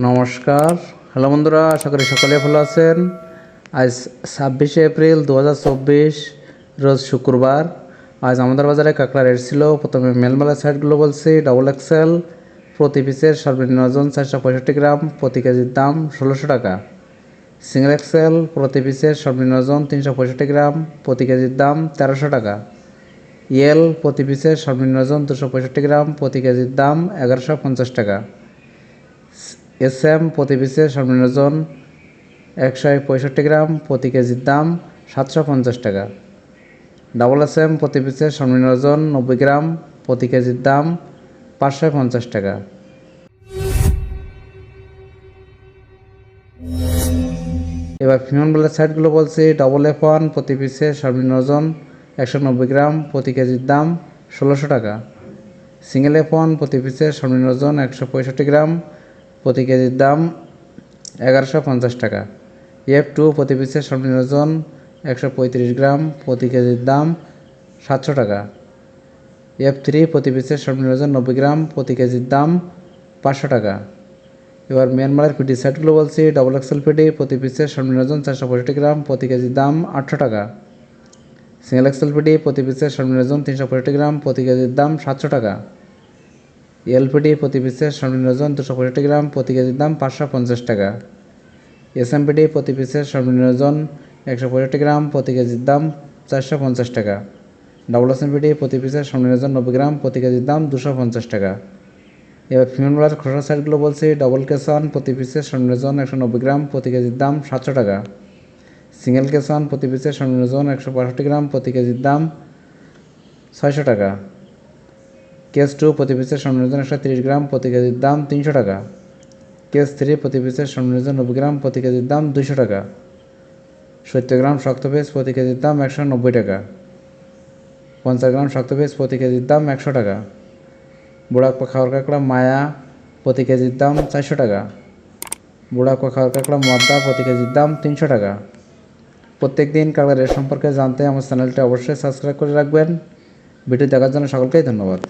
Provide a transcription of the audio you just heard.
নমস্কার। হ্যালো বন্ধুরা, আশা করি সকলে ভালো আছেন। আজ ছাব্বিশে এপ্রিল দু হাজার চব্বিশ, রোজ শুক্রবার। আজ আমাদের বাজারে কাঁকড়া রেট ছিল, প্রথমে মেলমেলা সাইডগুলো বলছি ডবল এক্সেল প্রতি পিসের সর্বনিম্ন ওজন চারশো পঁয়ষট্টি গ্রাম, প্রতি কেজির দাম ষোলোশো টাকা। সিঙ্গেল এক্সেল প্রতি পিসের সর্বনিম্ন ওজন তিনশো পঁয়ষট্টি গ্রাম, প্রতি কেজির দাম তেরোশো টাকা। ইয়েল প্রতি পিসের সর্বনিম্ন ওজন দুশো পঁয়ষট্টি গ্রাম, প্রতি কেজির দাম এগারোশো পঞ্চাশ টাকা। এস এম প্রতি পিসের সর্বনিম্ন ওজন একশো পঁয়ষট্টি গ্রাম, প্রতি কেজির দাম সাতশো পঞ্চাশ টাকা। ডাবল এস এম প্রতি পিসের সর্বনিম্ন ওজন নব্বই গ্রাম, প্রতি কেজির দাম পাঁচশো পঞ্চাশ টাকা। এবার ফিমন বেলের সাইডগুলো বলছি। ডবল এফ ওয়ান প্রতি পিসের সর্বনিম্ন ওজন একশো নব্বই গ্রাম, প্রতি কেজির দাম ষোলোশো টাকা। সিঙ্গেল এফ ওয়ান প্রতি পিসের সর্বনিম্ন ওজন একশো পঁয়ষট্টি গ্রাম প্রতি কেজির দাম এগারোশো পঞ্চাশ টাকা। এফ টু প্রতি পিসের সর্বনিম্ন ওজন একশো পঁয়ত্রিশ গ্রাম, প্রতি কেজির দাম সাতশো টাকা। এফ থ্রি প্রতি পিসের সর্বনিম্ন ওজন নব্বই গ্রাম, প্রতি কেজির দাম পাঁচশো টাকা। এবার মিয়ানমারের পিটি সেটগুলো বলছি ডবল এক্সেল পিটি প্রতি পিসের সর্বনিম্ন ওজন চারশো পঁয়ষট্টি গ্রাম, প্রতি কেজির দাম আটশো টাকা। সিঙ্গেল এক্সেল পিটি প্রতি পিসের সর্বনিম্ন ওজন তিনশো পঁয়ষট্টি গ্রাম, প্রতি কেজির দাম সাতশো টাকা। এলপিডি প্রতি পিসের সর্বনিম্ন ওজন দুশো পঁয়ষট্টি গ্রাম, প্রতি কেজির দাম পাঁচশো পঞ্চাশ টাকা। এসএমপিডি প্রতি পিসের সর্বনিম্ন ওজন একশো পঁয়ষট্টি গ্রাম, প্রতি কেজির দাম চারশো পঞ্চাশ টাকা। ডাবল এসএমপিডি প্রতি পিসের সর্বনিম্ন ওজন নব্বই গ্রাম, প্রতি কেজির দাম দুশো পঞ্চাশ টাকা। এবার ফিমেল ব্লার খসড়া সাইডগুলো বলছি, ডবল কেসন প্রতি পিসের সর্বনিম্ন ওজন একশো নব্বই গ্রাম, প্রতি কেজির দাম সাতশো টাকা। সিঙ্গেল কেসন প্রতি পিসের সর্বনিম্ন ওজন একশো পঁয়ষট্টি গ্রাম, প্রতি কেজির দাম ছয়শো টাকা। কেস টু প্রতি পিসের সর্বনিম্ন একশো তিরিশ গ্রাম প্রতি কেজির দাম তিনশো টাকা। কেস থ্রি প্রতি পিসের সর্বনিম্ন নব্বই গ্রাম প্রতি কেজির দাম দুশো টাকা। সত্তর গ্রাম শক্ত পিস প্রতি কেজির দাম একশো নব্বই টাকা। পঞ্চাশ গ্রাম শক্ত পিস প্রতি কেজির দাম একশো টাকা। বুড়া খাওয়ার কাঁকড়া মায়া প্রতি কেজির দাম চারশো টাকা। বুড়া খাওয়ার কাঁকড়া মদ্দা প্রতি কেজির দাম তিনশো টাকা। প্রত্যেক দিন কাঁকড়া রেট সম্পর্কে জানতে আমার চ্যানেলটি অবশ্যই সাবস্ক্রাইব করে রাখবেন। ভিডিও দেখার জন্য সকলকেই ধন্যবাদ।